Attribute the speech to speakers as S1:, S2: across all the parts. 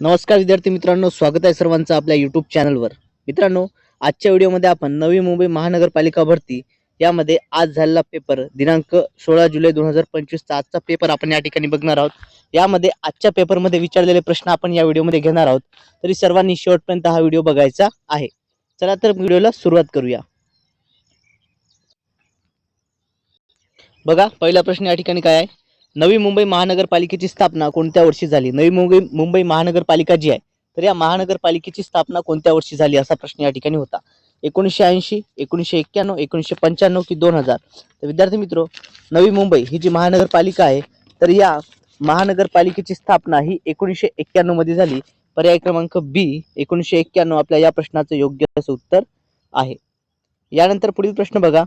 S1: नमस्कार विद्यार्थी मित्रांनो स्वागत आहे सर्वांचं आपल्या यूट्यूब चॅनलवर मित्रांनो आजच्या व्हिडिओमध्ये आपण नवी मुंबई महानगरपालिका भरती यामध्ये आज झालेला पेपर दिनांक सोळा जुलै दोन हजार पंचवीसचा आजचा पेपर आपण या ठिकाणी बघणार आहोत. यामध्ये आजच्या पेपरमध्ये विचारलेले प्रश्न आपण या व्हिडिओमध्ये घेणार आहोत. तरी सर्वांनी शेवटपर्यंत हा व्हिडिओ बघायचा आहे. चला तर व्हिडिओला सुरुवात करूया. बघा पहिला प्रश्न या ठिकाणी काय आहे? नवी मुंबई महानगरपालिकेची स्थापना कोणत्या वर्षी झाली? नवी मुंबई मुंबई महानगरपालिका जी आहे तर या महानगरपालिकेची स्थापना कोणत्या वर्षी झाली असा प्रश्न या ठिकाणी होता. एकोणीसशे ऐंशी एकोणीसशे एक्क्याण्णव एकोणीसशे पंच्याण्णव की दोन हजार. तर विद्यार्थी मित्र नवी मुंबई ही जी महानगरपालिका आहे तर या महानगरपालिकेची स्थापना ही एकोणीसशे एक्क्याण्णवमध्ये झाली. पर्याय क्रमांक बी एकोणीसशे एक्क्याण्णव आपल्या या प्रश्नाचं योग्य असं उत्तर आहे. यानंतर पुढील प्रश्न बघा.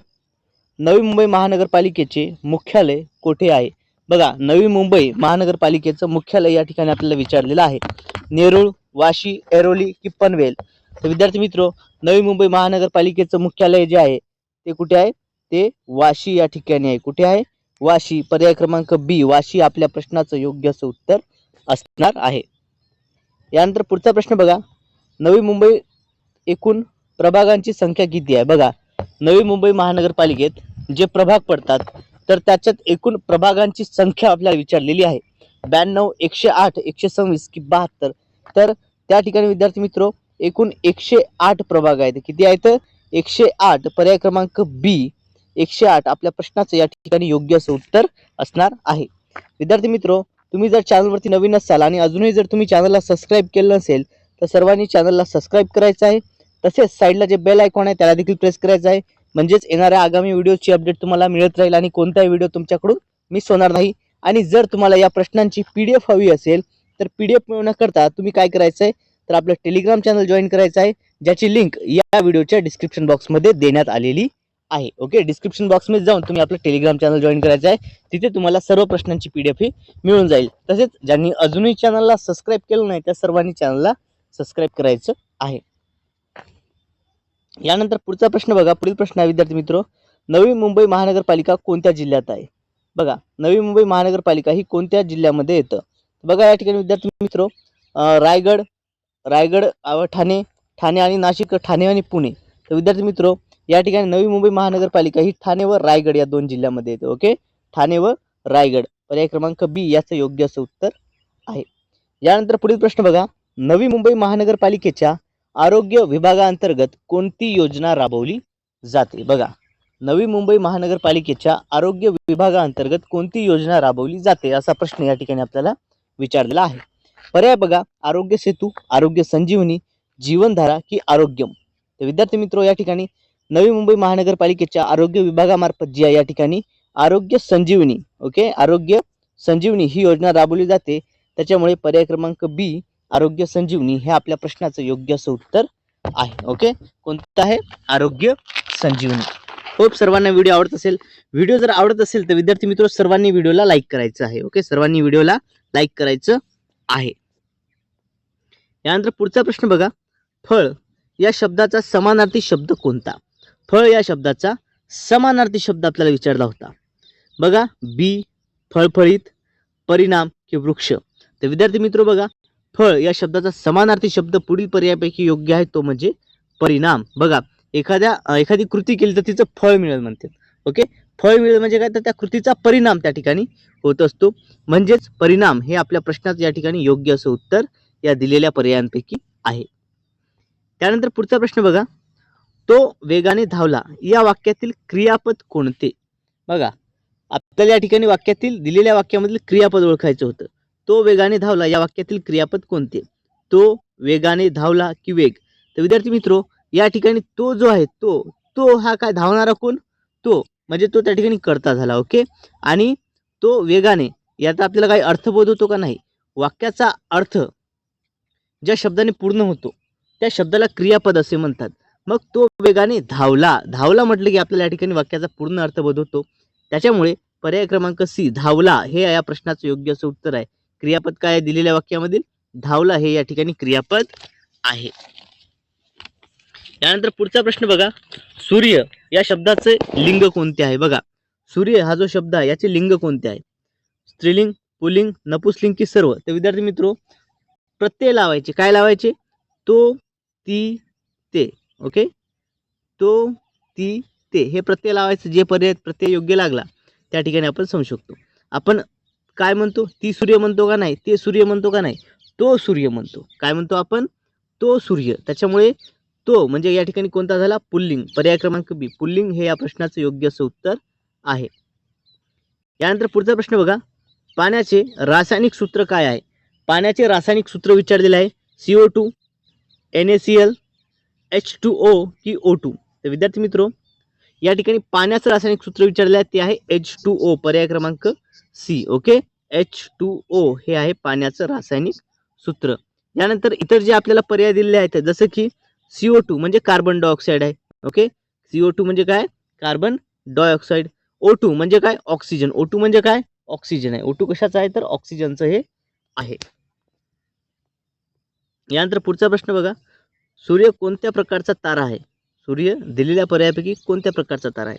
S1: नवी मुंबई महानगरपालिकेचे मुख्यालय कोठे आहे? बघा नवी मुंबई महानगरपालिकेचं मुख्यालय या ठिकाणी आपल्याला विचारलेलं आहे. नेरूळ वाशी ऐरोली की पनवेल? तर विद्यार्थी मित्रो नवी मुंबई महानगरपालिकेचं मुख्यालय जे आहे ते कुठे आहे? ते वाशी या ठिकाणी आहे. कुठे आहे? वाशी. पर्याय क्रमांक बी वाशी आपल्या प्रश्नाचं योग्य असं उत्तर असणार आहे. यानंतर पुढचा प्रश्न बघा. नवी मुंबई एकूण प्रभागांची संख्या किती आहे? बघा नवी मुंबई महानगरपालिकेत जे प्रभाग पडतात तर त्याच्यात एकूण प्रभागांची संख्या आपल्याला विचारलेली आहे. ब्याण्णव एकशे आठ एकशे सव्वीस की बहात्तर? तर त्या ठिकाणी विद्यार्थी मित्र एकूण एकशे आठ प्रभाग आहेत. किती आहेत? एकशे आठ. पर्याय क्रमांक बी. एकशे आठ आपल्या प्रश्नाचं या ठिकाणी योग्य असं उत्तर असणार आहे. विद्यार्थी मित्रो तुम्ही जर चॅनलवरती नवीन असाल आणि अजूनही जर तुम्ही चॅनलला सबस्क्राईब केलं नसेल तर सर्वांनी चॅनलला सबस्क्राईब करायचं आहे. तसेच साईडला जे बेल आयकॉन आहे त्याला देखील प्रेस करायचं आहे. म्हणजेच येणाऱ्या आगामी व्हिडिओची अपडेट तुम्हाला मिळत राहील आणि कोणताही व्हिडिओ तुमच्याकडून मिस होणार नाही. आणि जर तुम्हाला या प्रश्नांची पी डी एफ हवी असेल तर पी डी एफ मिळवण्याकरता तुम्ही काय करायचं आहे तर आपलं टेलिग्राम चॅनल जॉईन करायचं आहे ज्याची लिंक या व्हिडिओच्या डिस्क्रिप्शन बॉक्समध्ये देण्यात आलेली आहे. ओके डिस्क्रिप्शन बॉक्समध्ये जाऊन तुम्ही आपलं टेलिग्राम चॅनल जॉईन करायचं आहे. तिथे तुम्हाला सर्व प्रश्नांची पी डी एफ ही मिळून जाईल. तसेच ज्यांनी अजूनही चॅनलला सबस्क्राईब केलं नाही त्या सर्वांनी चॅनलला सबस्क्राईब करायचं आहे. यानंतर पुढचा प्रश्न बघा. पुढील प्रश्न आहे विद्यार्थी मित्र. नवी मुंबई महानगरपालिका कोणत्या जिल्ह्यात आहे? बघा नवी मुंबई महानगरपालिका ही कोणत्या जिल्ह्यामध्ये येतं? बघा या ठिकाणी विद्यार्थी मित्र रायगड रायगड ठाणे ठाणे आणि नाशिक ठाणे आणि पुणे. तर विद्यार्थी मित्र या ठिकाणी नवी मुंबई महानगरपालिका ही ठाणे व रायगड या दोन जिल्ह्यामध्ये येते ओके? ठाणे व रायगड. पर्याय क्रमांक बी याचं योग्य असं उत्तर आहे. यानंतर पुढील प्रश्न बघा. नवी मुंबई महानगरपालिकेच्या आरोग्य विभागाअंतर्गत कोणती योजना राबवली जाते? बघा नवी मुंबई महानगरपालिकेच्या आरोग्य विभागाअंतर्गत कोणती योजना राबवली जाते असा प्रश्न या ठिकाणी आपल्याला विचारलेला आहे. पर्याय बघा आरोग्य सेतू आरोग्य संजीवनी जीवनधारा की आरोग्यम. तर विद्यार्थी मित्र या ठिकाणी नवी मुंबई महानगरपालिकेच्या आरोग्य विभागामार्फत जी आहे या ठिकाणी आरोग्य संजीवनी ओके? आरोग्य संजीवनी ही योजना राबवली जाते. त्याच्यामुळे पर्याय क्रमांक बी आरोग्य संजीवनी हे आपल्या प्रश्नाचं योग्य असं उत्तर आहे. ओके कोणतं आहे? आरोग्य संजीवनी. होप सर्वांना व्हिडिओ आवडत असेल. व्हिडिओ जर आवडत असेल तर विद्यार्थी मित्र सर्वांनी व्हिडिओला लाईक करायचं आहे. ओके सर्वांनी व्हिडिओला लाईक करायचं आहे. यानंतर पुढचा प्रश्न बघा. फळ या शब्दाचा समानार्थी शब्द कोणता? फळ या शब्दाचा समानार्थी शब्द आपल्याला विचारला होता. बघा बी फळफळीत परिणाम की वृक्ष. तर विद्यार्थी मित्र बघा फळ या शब्दाचा समानार्थी शब्द पुढील पर्यायापैकी योग्य आहे तो म्हणजे परिणाम. बघा एखाद्या एखादी कृती केली तर तिचं फळ मिळेल म्हणते ओके? फळ मिळेल म्हणजे काय? तर त्या कृतीचा परिणाम त्या ठिकाणी होत असतो. म्हणजेच परिणाम हे आपल्या प्रश्नात या ठिकाणी योग्य असं उत्तर या दिलेल्या पर्यायांपैकी आहे. त्यानंतर पुढचा प्रश्न बघा. तो वेगाने धावला. या वाक्यातील क्रियापद कोणते? बघा आपल्याला या ठिकाणी वाक्यातील दिलेल्या वाक्यामधील क्रियापद ओळखायचं होतं. तो वेगाने धावला या वाक्यातील क्रियापद कोणते? तो वेगाने धावला की वेग. तर विद्यार्थी मित्रो या ठिकाणी तो जो आहे तो तो हा काय धावणारा कोण? तो म्हणजे तो त्या ठिकाणी करता झाला ओके? आणि तो वेगाने याचा आपल्याला काही अर्थबोध होतो का नाही? वाक्याचा अर्थ ज्या शब्दाने पूर्ण होतो त्या शब्दाला क्रियापद असे म्हणतात. मग तो वेगाने धावला. धावला म्हटलं की आपल्याला या ठिकाणी वाक्याचा पूर्ण अर्थबोध होतो. त्याच्यामुळे पर्याय क्रमांक सी धावला हे या प्रश्नाचं योग्य असं उत्तर आहे. क्रियापद काय दिलेल्या वाक्यामधील? धावला हे या ठिकाणी क्रियापद आहे. यानंतर पुढचा प्रश्न बघा. सूर्य या शब्दाचे लिंग कोणते आहे? बघा. सूर्य हा जो शब्द आहे याचे लिंग कोणते आहे? स्त्रीलिंग पुलिंग नपुसलिंग की सर्व. तर विद्यार्थी मित्रो प्रत्यय लावायचे. काय लावायचे? तो ती ते. ओके? तो ती ते. हे प्रत्यय लावायचं. जे पर्याय प्रत्यय योग्य लागला. त्या ठिकाणी आपण समजू शकतो. आपण काय म्हणतो? ती सूर्य म्हणतो का नाही? ते सूर्य म्हणतो का नाही? तो सूर्य म्हणतो. काय म्हणतो आपण? तो सूर्य. त्याच्यामुळे तो म्हणजे या ठिकाणी कोणता झाला? पुल्लिंग. पर्याय क्रमांक बी. पुल्लिंग हे या प्रश्नाचं योग्य असं उत्तर आहे. यानंतर पुढचा प्रश्न बघा. पाण्याचे रासायनिक सूत्र काय आहे? पाण्याचे रासायनिक सूत्र विचारलेले आहे. C O two N A C L H two O की ओ टू तर विद्यार्थी मित्रो या ठिकाणी पाण्याचं रासायनिक सूत्र विचारले आहे ते आहे एच टू ओ पर्याय क्रमांक C okay H two O हे आहे पाण्याचं रासायनिक सूत्र. यानंतर इतर जे आपल्याला पर्याय दिलेले आहेत जसं की सीओ टू म्हणजे कार्बन डायऑक्साईड आहे ओके सीओ टू म्हणजे काय? कार्बन डायऑक्साईड ओ टू म्हणजे काय? ऑक्सिजन ओ टू म्हणजे काय? ऑक्सिजन आहे. ओ टू कशाचं आहे? तर ऑक्सिजनचं हे आहे. यानंतर पुढचा प्रश्न बघा. सूर्य कोणत्या प्रकारचा तारा आहे? सूर्य दिलेल्या पर्यायापैकी कोणत्या प्रकारचा तारा आहे?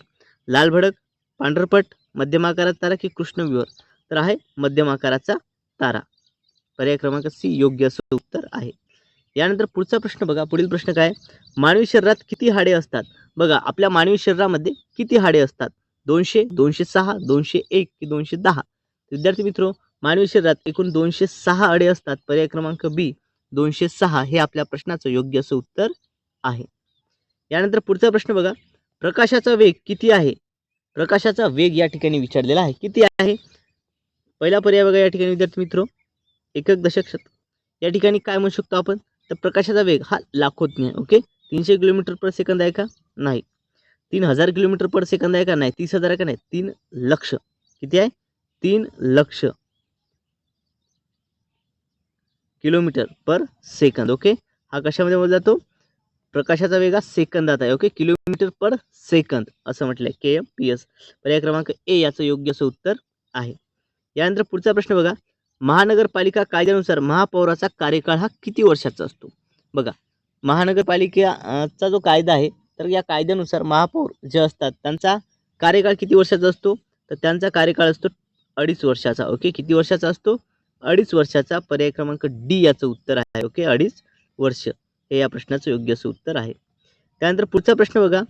S1: लाल भडक पांढरपट मध्यम आकाराचा तारा की कृष्णविवर तर आहे मध्यम आकाराचा तारा. पर्याय क्रमांक सी योग्य असं उत्तर आहे. यानंतर पुढचा प्रश्न बघा. पुढील प्रश्न काय? मानवी शरीरात किती हाडे असतात? बघा आपल्या मानवी शरीरामध्ये किती हाडे असतात? दोनशे दोनशे सहा दोनशे एक की दोनशे दहा? विद्यार्थी मित्रो मानवी शरीरात एकूण दोनशे सहा हाडे असतात. पर्याय क्रमांक बी दोनशे सहा हे आपल्या प्रश्नाचं योग्य असं उत्तर आहे. यानंतर पुढचा प्रश्न बघा. प्रकाशाचा वेग किती आहे? प्रकाशाचा वेग या ठिकाणी विचारलेला आहे. किती आहे? पहिला पर्याय बघा या ठिकाणी विद्यार्थी मित्र. एकक दशक या ठिकाणी काय म्हणू शकतो आपण? तर प्रकाशाचा वेग हा लाखोतनी आहे ओके? तीनशे किलोमीटर पर सेकंद आहे का? नाही. तीन हजार किलोमीटर पर सेकंद आहे का? नाही. तीस हजार आहे का? नाही. तीन लक्ष. किती आहे? तीन लक्ष किलोमीटर पर सेकंद ओके? हा कशामध्ये मोजला जातो? प्रकाशाचा वेग हा सेकंदात आहे ओके किलोमीटर पर सेकंद असं म्हटलंय के एम पी एस पर्याय क्रमांक ए याचं योग्य असं उत्तर आहे. यानंतर पुढचा प्रश्न बघा. महानगरपालिका कायद्यानुसार महापौराचा कार्यकाळ हा किती वर्षाचा असतो? बघा महानगरपालिकेचा जो कायदा आहे तर या कायद्यानुसार महापौर जे असतात त्यांचा कार्यकाळ किती वर्षाचा असतो? तर त्यांचा कार्यकाळ असतो अडीच वर्षाचा ओके किती वर्षाचा असतो? अडीच वर्षाचा पर्याय क्रमांक डी याचं उत्तर आहे ओके अडीच वर्ष. हे या प्रश्नाचं योग्य असं उत्तर आहे. त्यानंतर पुढचा प्रश्न बघा.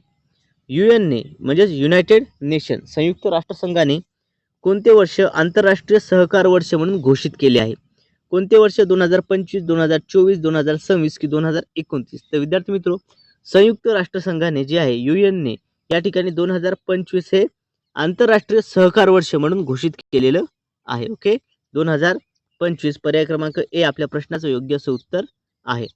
S1: यू एनने म्हणजेच युनायटेड नेशन संयुक्त राष्ट्रसंघाने कोणते वर्ष आंतरराष्ट्रीय सहकार वर्ष म्हणून घोषित केले आहे? कोणते वर्ष दोन हजार पंचवीस दोन हजार चोवीस दोन हजार सव्वीस की दोन हजार एकोणतीस? तर विद्यार्थी मित्रो संयुक्त राष्ट्रसंघाने जे आहे यू एनने या ठिकाणी दोन हजार पंचवीस हे आंतरराष्ट्रीय सहकार वर्ष म्हणून घोषित केलेलं आहे. ओके? दोन हजार पंचवीस पर्याय क्रमांक ए आपल्या प्रश्नाचं योग्य असं उत्तर आहे.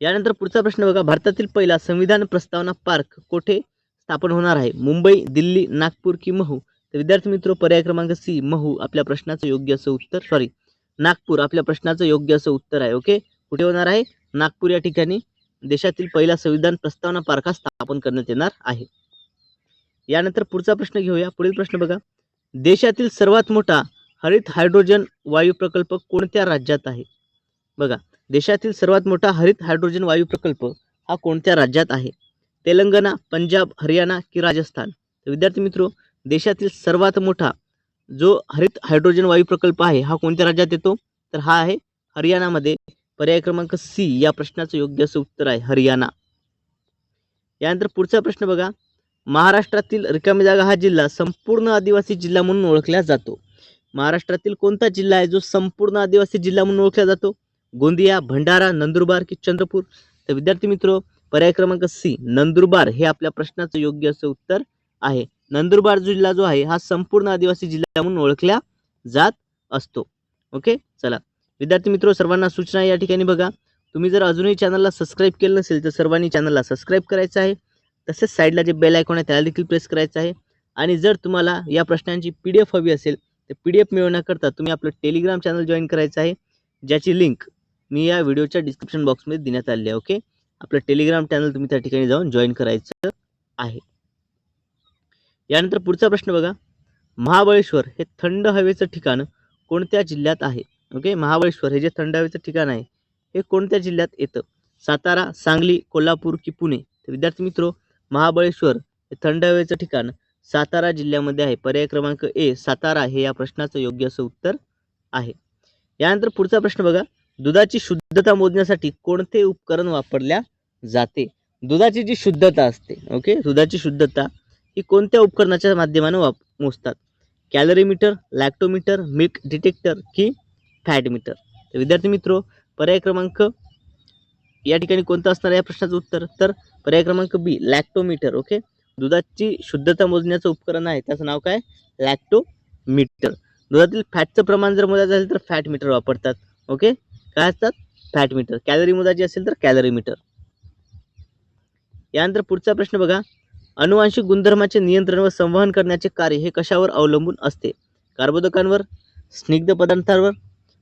S1: यानंतर पुढचा प्रश्न बघा. भारतातील पहिला संविधान प्रस्तावना पार्क कोठे स्थापन होणार आहे? मुंबई दिल्ली नागपूर की महू? तर विद्यार्थी मित्र पर्याय क्रमांक सी महू. आपल्या प्रश्नाचं योग्य असं उत्तर सॉरी नागपूर. आपल्या प्रश्नाचं योग्य असं उत्तर आहे ओके कुठे होणार आहे? नागपूर या ठिकाणी देशातील पहिला संविधान प्रस्तावना पार्क हा स्थापन करण्यात येणार आहे. यानंतर पुढचा प्रश्न घेऊया. पुढील प्रश्न बघा. देशातील सर्वात मोठा हरित हायड्रोजन वायू प्रकल्प कोणत्या राज्यात आहे? बघा. देशातील सर्वात मोठा हरित हायड्रोजन वायू प्रकल्प हा कोणत्या राज्यात आहे? तेलंगणा पंजाब हरियाणा की राजस्थान? तर विद्यार्थी मित्रो देशातील सर्वात मोठा जो हरित हायड्रोजन वायू प्रकल्प आहे हा कोणत्या राज्यात येतो? तर हा आहे हरियाणामध्ये. पर्याय क्रमांक सी या प्रश्नाचं योग्य असं उत्तर आहे हरियाणा. यानंतर पुढचा प्रश्न बघा. महाराष्ट्रातील रिकामी जागा हा जिल्हा संपूर्ण आदिवासी जिल्हा म्हणून ओळखला जातो. महाराष्ट्रातील कोणता जिल्हा आहे जो संपूर्ण आदिवासी जिल्हा म्हणून ओळखला जातो? गोंदिया भंडारा नंदुरबार की चंद्रपूर? तर विद्यार्थी मित्रो पर्याय क्रमांक सी नंदुरबार हे आपल्या प्रश्नाचं योग्य असं उत्तर आहे. नंदुरबार जिल्हा जो आहे हा संपूर्ण आदिवासी जिल्हा म्हणून ओळखला जात असतो. ओके? चला. विद्यार्थी मित्रो सर्वांना सूचना या ठिकाणी बघा. तुम्ही जर अजूनही चॅनलला सबस्क्राईब केलं नसेल तर सर्वांनी चॅनलला सबस्क्राईब करायचं आहे. तसेच साईडला जे बेल आयकॉन आहे त्याला देखील प्रेस करायचं आहे. आणि जर तुम्हाला या प्रश्नांची पी डी एफ हवी असेल तर पी डी एफ मिळवण्याकरता तुम्ही आपलं टेलिग्राम चॅनल जॉईन करायचं आहे ज्याची लिंक मी या व्हिडिओच्या डिस्क्रिप्शन बॉक्समध्ये देण्यात आले आहे ओके आपलं टेलिग्राम चॅनल तुम्ही त्या ठिकाणी जाऊन जॉईन करायचं आहे. यानंतर पुढचा प्रश्न बघा. महाबळेश्वर हे थंड हवेचं ठिकाण कोणत्या जिल्ह्यात आहे? ओके महाबळेश्वर हे जे थंड हवेचं ठिकाण आहे हे कोणत्या जिल्ह्यात येतं? सातारा सांगली कोल्हापूर की पुणे? तर विद्यार्थी मित्रो महाबळेश्वर हे थंड हवेचं ठिकाण सातारा जिल्ह्यामध्ये आहे. पर्याय क्रमांक ए सातारा हे या प्रश्नाचं योग्य असं उत्तर आहे. यानंतर पुढचा प्रश्न बघा. दुधाची शुद्धता मोजण्यासाठी कोणते उपकरण वापरल्या जाते? दुधाची जी शुद्धता असते ओके? दुधाची शुद्धता ही कोणत्या उपकरणाच्या माध्यमाने वाप मोजतात? कॅलरीमीटर लॅक्टोमीटर मिल्क डिटेक्टर की फॅट मीटर? तर विद्यार्थी मित्रो पर्याय क्रमांक या ठिकाणी कोणतं असणार या प्रश्नाचं उत्तर? तर पर्याय क्रमांक बी लॅक्टोमीटर ओके? दुधाची शुद्धता मोजण्याचं उपकरण आहे त्याचं नाव काय? लॅक्टोमीटर. दुधातील फॅटचं प्रमाण जर मोजायचं असेल तर फॅट मीटर वापरतात ओके? काय असतात? फॅट मीटर कॅलरी मोजायची असेल तर कॅलरी मीटर यानंतर पुढचा प्रश्न बघा. अनुवांशिक गुणधर्माचे नियंत्रण व संवहन करण्याचे कार्य हे कशावर अवलंबून असते? कार्बोदकांवर स्निग्ध पदार्थांवर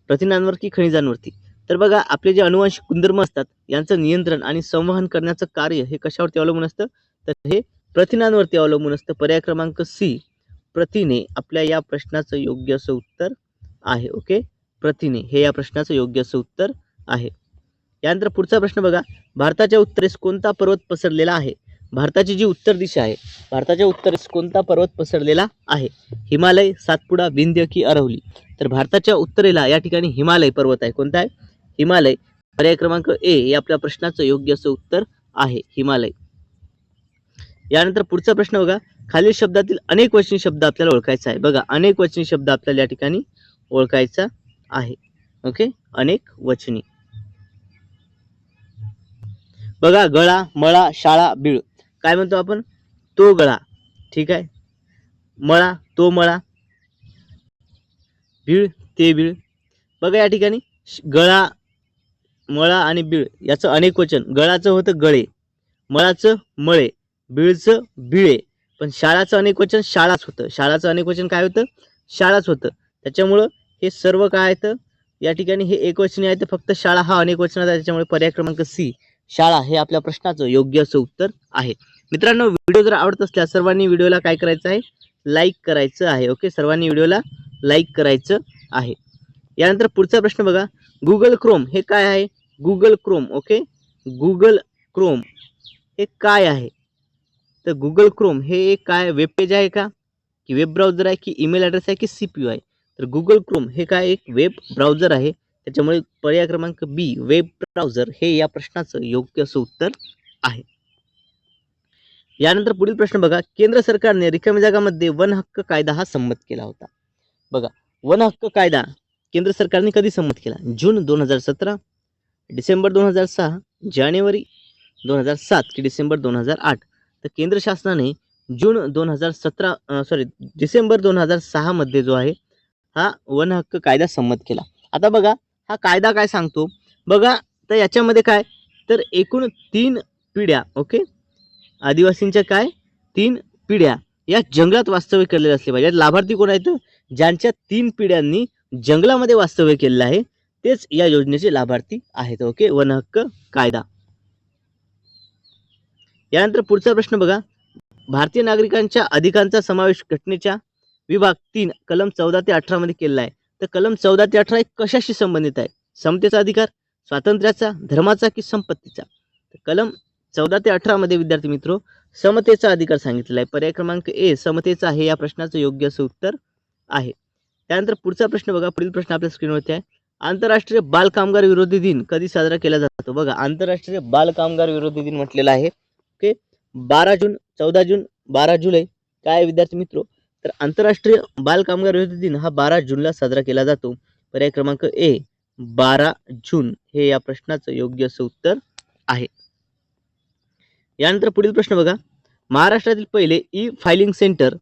S1: प्रथिनांवर की खनिजांवरती? तर बघा आपले जे अनुवांशिक गुणधर्म असतात यांचं नियंत्रण आणि संवहन करण्याचं कार्य हे कशावरती अवलंबून असतं? तर हे प्रथिनांवरती अवलंबून असतं. पर्याय क्रमांक सी प्रथिने. आपल्या या प्रश्नाचं योग्य असं उत्तर आहे ओके? प्रथिने हे या प्रश्नाचं योग्य असं उत्तर आहे. यानंतर पुढचा प्रश्न बघा. भारताच्या उत्तरेस कोणता पर्वत पसरलेला आहे? भारताची जी उत्तर दिशा आहे भारताच्या उत्तरेस कोणता पर्वत पसरलेला आहे? हिमालय सातपुडा विंध्य की अरवली तर भारताच्या उत्तरेला या ठिकाणी हिमालय पर्वत आहे. कोणता आहे? हिमालय. पर्याय क्रमांक ए हे आपल्या प्रश्नाचं योग्य असं उत्तर आहे हिमालय. यानंतर पुढचा प्रश्न बघा. खालील शब्दातील अनेक वचनी शब्द आपल्याला ओळखायचा आहे. बघा अनेक वचनी शब्द आपल्याला या ठिकाणी ओळखायचा आहे. ओके अनेक वचनी. बघा गळा मळा शाळा बीळ. काय म्हणतो आपण? तो गळा. ठीक आहे? मळा तो मळा. बीळ ते बीळ. बघा या ठिकाणी. गळा मळा आणि बीळ याचं अनेक वचन. गळाचं होतं गळे. मळाचं मळे. बीळचं बिळे. पण शाळाचं अनेक वचन शाळाच होतं. शाळाचं अनेक वचन काय होतं? शाळाच होतं. त्याच्यामुळं हे सर्व काय आहेत? या ठिकाणी हे एकवचनी आहे तर फक्त शाळा हा अनेक आहे त्याच्यामुळे पर्याय क्रमांक सी शाळा हे आपल्या प्रश्नाचं योग्य असं उत्तर आहे. मित्रांनो व्हिडिओ जर आवडत असल्यास सर्वांनी व्हिडिओला काय करायचं आहे? लाईक करायचं आहे ओके? सर्वांनी व्हिडिओला लाईक करायचं आहे. यानंतर पुढचा प्रश्न बघा. गुगल क्रोम हे काय आहे? Google Chrome okay? Google Chrome हे काय आहे? तर गुगल क्रोम हे एक काय वेब पेज आहे का? की वेब ब्राउझर आहे की ईमेल ॲड्रेस आहे की सी पी यू आहे? तर गुगल क्रोम हे काय एक वेब ब्राउझर आहे. त्याच्यामुळे पर्याय क्रमांक बी वेब ब्राउझर हे या प्रश्नाचं योग्य असं उत्तर आहे. यानंतर पुढील प्रश्न बघा. केंद्र सरकारने रिकाम्या जागामध्ये वन हक्क कायदा हा संमत केला होता. बघा वन हक्क कायदा केंद्र सरकारने कधी संमत केला? जून दोन हजार सतरा डिसेंबर दोन हजार सहा जानेवारी दोन हजार सात की डिसेंबर दोन हजार आठ. तर केंद्र शासनाने जून दोन हजार सतरा सॉरी डिसेंबर दोन हजार सहामध्ये जो आहे हा वन हक्क कायदा संमत केला. आता बघा हा कायदा काय सांगतो? बघा तर याच्यामध्ये काय? तर एकूण तीन पिढ्या ओके? आदिवासींच्या काय? तीन पिढ्या या जंगलात वास्तव्य केलेले असले पाहिजे लाभार्थी कोण आहेत? ज्यांच्या तीन पिढ्यांनी जंगलामध्ये वास्तव्य केलेलं आहे तेच या योजनेचे लाभार्थी आहेत ओके? वन हक्क कायदा. यानंतर पुढचा प्रश्न बघा. भारतीय नागरिकांच्या अधिकांचा समावेश घटनेच्या विभाग तीन कलम चौदा ते अठरा मध्ये केलेला आहे. तर कलम चौदा ते अठरा कशाशी संबंधित आहे? समतेचा अधिकार स्वातंत्र्याचा धर्माचा की संपत्तीचा? कलम चौदा ते अठरा मध्ये विद्यार्थी मित्रो समतेचा अधिकार सांगितलेला आहे. पर्याय क्रमांक ए समतेचा आहे या प्रश्नाचं योग्य असं उत्तर आहे. त्यानंतर पुढचा प्रश्न बघा पुढील प्रश्न आपल्या स्क्रीनवरती आहे. आंतरराष्ट्रीय बाल कामगार विरोधी दिन कधी साजरा केला जातो? बघा आंतरराष्ट्रीय बाल कामगार विरोधी दिन म्हटलेला आहे. ओके? बारा जून चौदा जून बारा जुलै. काय विद्यार्थी मित्रो? तर आंतरराष्ट्रीय बाल कामगार विरोधी दिन हा बारा जूनला साजरा केला जातो. पर्याय क्रमांक ए बारा जून हे या प्रश्नाचं योग्य असं उत्तर आहे. यानंतर पुढील प्रश्न बघा. महाराष्ट्रातील पहिले ई फायलिंग सेंटर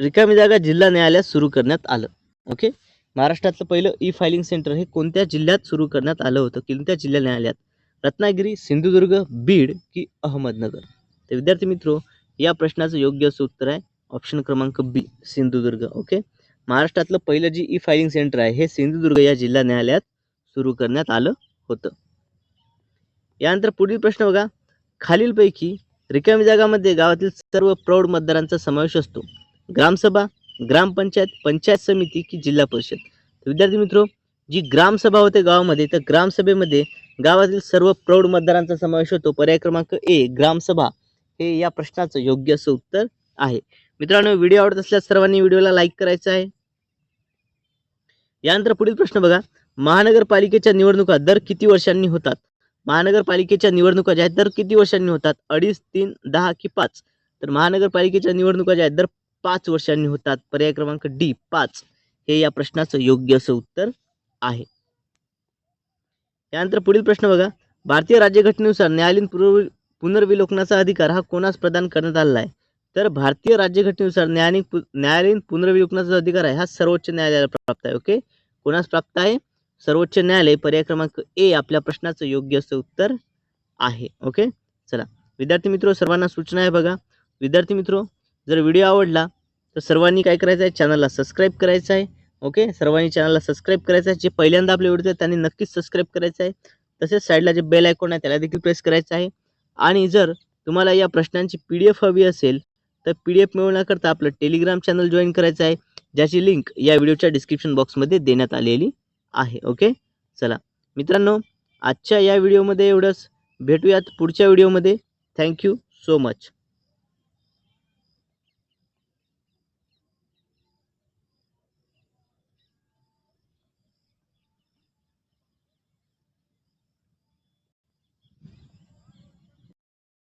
S1: रिकामी जागा जिल्हा न्यायालयात सुरू करण्यात आलं. ओके? महाराष्ट्रातलं पहिलं ई फायलिंग सेंटर हे कोणत्या जिल्ह्यात सुरू करण्यात आलं होतं? कोणत्या जिल्हा न्यायालयात? रत्नागिरी सिंधुदुर्ग बीड की अहमदनगर? तर विद्यार्थी मित्रो या प्रश्नाचं योग्य असं उत्तर आहे. ऑप्शन क्रमांक बी सिंधुदुर्ग ओके महाराष्ट्रातलं पहिलं जी ई फायलिंग सेंटर आहे हे सिंधुदुर्ग या जिल्हा न्यायालयात सुरू करण्यात आलं होतं. यानंतर पुढील प्रश्न बघा. खालीलपैकी रिकामी जागामध्ये गावातील सर्व प्रौढ मतदारांचा समावेश असतो. ग्रामसभा ग्रामपंचायत पंचायत समिती की जिल्हा परिषद. विद्यार्थी मित्रो जी ग्रामसभा होते गावामध्ये तर ग्रामसभेमध्ये गावातील सर्व प्रौढ मतदारांचा समावेश होतो. पर्याय क्रमांक ए ग्रामसभा. हे या प्रश्नाचं योग्य असं उत्तर आहे. मित्रांनो व्हिडिओ आवडत असल्यास सर्वांनी व्हिडिओला लाईक करायचा आहे. यानंतर पुढील प्रश्न बघा. महानगरपालिकेच्या निवडणुका दर किती वर्षांनी होतात? महानगरपालिकेच्या निवडणुका ज्या आहेत दर किती वर्षांनी होतात? अडीच तीन दहा की पाच? तर महानगरपालिकेच्या निवडणुका ज्या आहेत दर पाच वर्षांनी होतात. पर्याय क्रमांक डी पाच. हे या प्रश्नाचं योग्य असं उत्तर आहे. यानंतर पुढील प्रश्न बघा. भारतीय राज्यघटनेनुसार न्यायालयीन पुनर्विलोकनाचा अधिकार हा कोणास प्रदान करण्यात आलेला आहे? तर भारतीय राज्यघटनेनुसार न्यायालयीन पु- न्यायालयीन पुनर्विलोकनाचा अधिकार आहे हा सर्वोच्च न्यायालयाला प्राप्त आहे ओके? कोणास प्राप्त आहे? सर्वोच्च न्यायालय पर्याय क्रमांक ए आपल्या प्रश्नाचं योग्य असं उत्तर आहे ओके? चला विद्यार्थी मित्रो सर्वांना सूचना आहे बघा. विद्यार्थी मित्रो जर व्हिडिओ आवडला तर सर्वांनी काय करायचं आहे? चॅनलला सबस्क्राईब करायचं आहे ओके? सर्वांनी चॅनलला सबस्क्राईब करायचं आहे. जे पहिल्यांदा आपले व्हिडिओ त्यांनी नक्कीच सबस्क्राईब करायचं आहे. तसेच साईडला जे बेल आयकॉन आहे त्याला देखील प्रेस करायचं आहे. आणि जर तुम्हाला या प्रश्नांची पी डी एफ हवी असेल तर पी डी एफ मिळवण्याकरता आपलं टेलिग्राम चॅनल जॉईन करायचं आहे. ज्याची लिंक या व्हिडिओच्या डिस्क्रिप्शन बॉक्समध्ये देण्यात आलेली आहे. ओके चला. मित्रांनो आजच्या या व्हिडिओमध्ये एवढंच. भेटूयात पुढच्या व्हिडिओमध्ये थँक्यू सो मच